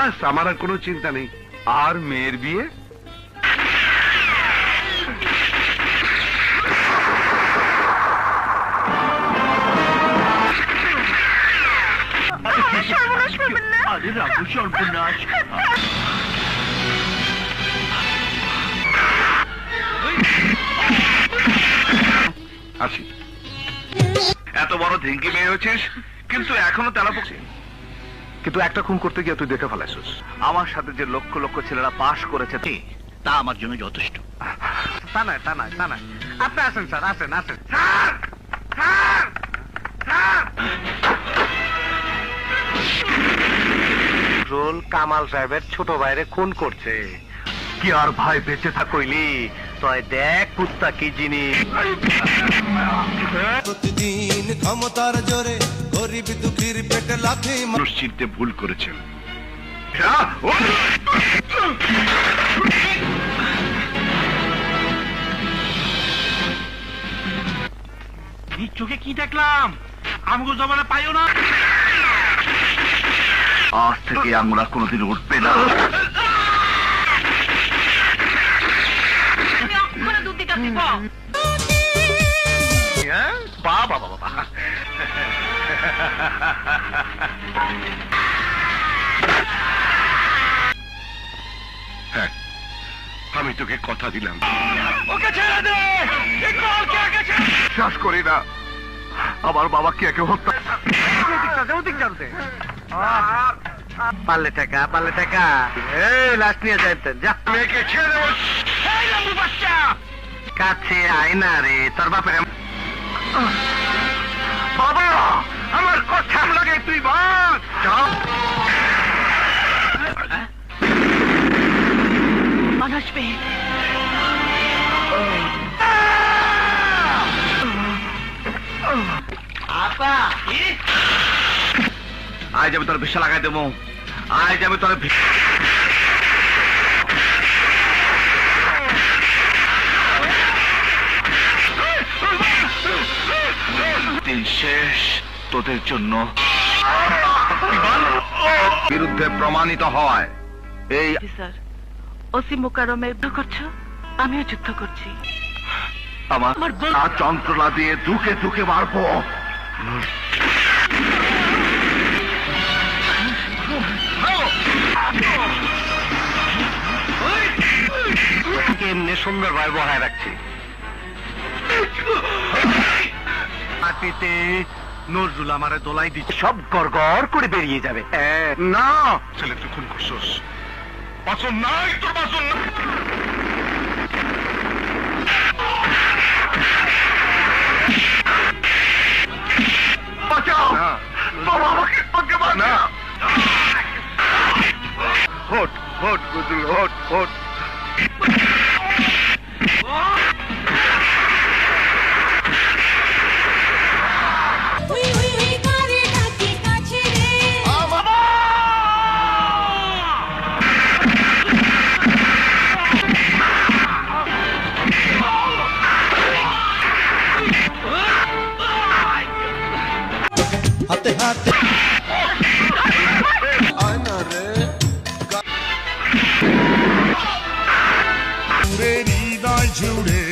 বাস আমার আর কোনো চিন্তা নেই। আর মেয়ের বিয়ে? আরে সর্বনাশ আসি। এত বড় ধিঙ্কি মেয়ে হয়েছিস কিন্তু এখনও তেলা পড়ছে কিন্তু একটা খুন করতে গিয়ে তুই দেখে ফেলাইছিস। আমার সাথে যে লক্ষ লক্ষ ছেলেরা পাশ করেছে তা আমার জন্য যথেষ্ট। তা নয় তা নয় তা নয়। আপনি আসেন স্যার আসেন আসেন। রোল কামাল সাহেবের ছোট ভাইরে খুন করছে। কি আর ভাই বেঁচে থাকইলি তয় দেখ কুত্তা কি জিনিস। প্রতিদিন ক্ষমতার জোরে গরিব দুঃখীর পেটে লাথি মানুষ চিনতে ভুল করেছেন। নিজ চোখে কি দেখলাম? আমগো জমানে পাইও না। আজ থেকে আমরা কোনোদিন উঠবে না? বাবা বাবা বাবা হ্যাঁ আমি তোকে কথা দিলাম। ওকে ছেড়ে দে! ইকবালকে আগে ছেড়ে বিশ্বাস করি না আমার বাবাকে একে হত্যা পারলে টাকা পারলে টাকা এই লাশ নিয়ে যাইতেন যা মেয়েকে ছেড়ে দেবো। এই লাম্বু বাচ্চা! কাছে আয় না রে তোর বাপের বাবা! কি? আজ আমি তোর ভিসা লাগাই দেবো। আজ আমি তোর দিন শেষ তোদের জন্য বিরুদ্ধে প্রমাণিত হয়। এই স্যার। ওসি মোকারমের যুদ্ধ করছ? আমিও যুদ্ধ করছি। আমার আমার যন্ত্রণা দিয়ে দুকে দুকে মারবো। এমনি সুন্দর ভাবে বহায় রাখছি। মাটিতে নজরুল আমারে দোলাই দিচ্ছে। সব গড় করে বেরিয়ে যাবে। না। ছেলে তুই খুন করছস? বাসন নাই তোর বাসন নাই। হোট হোট গুজুল হোট হোট। তোদের হৃদয় জুড়ে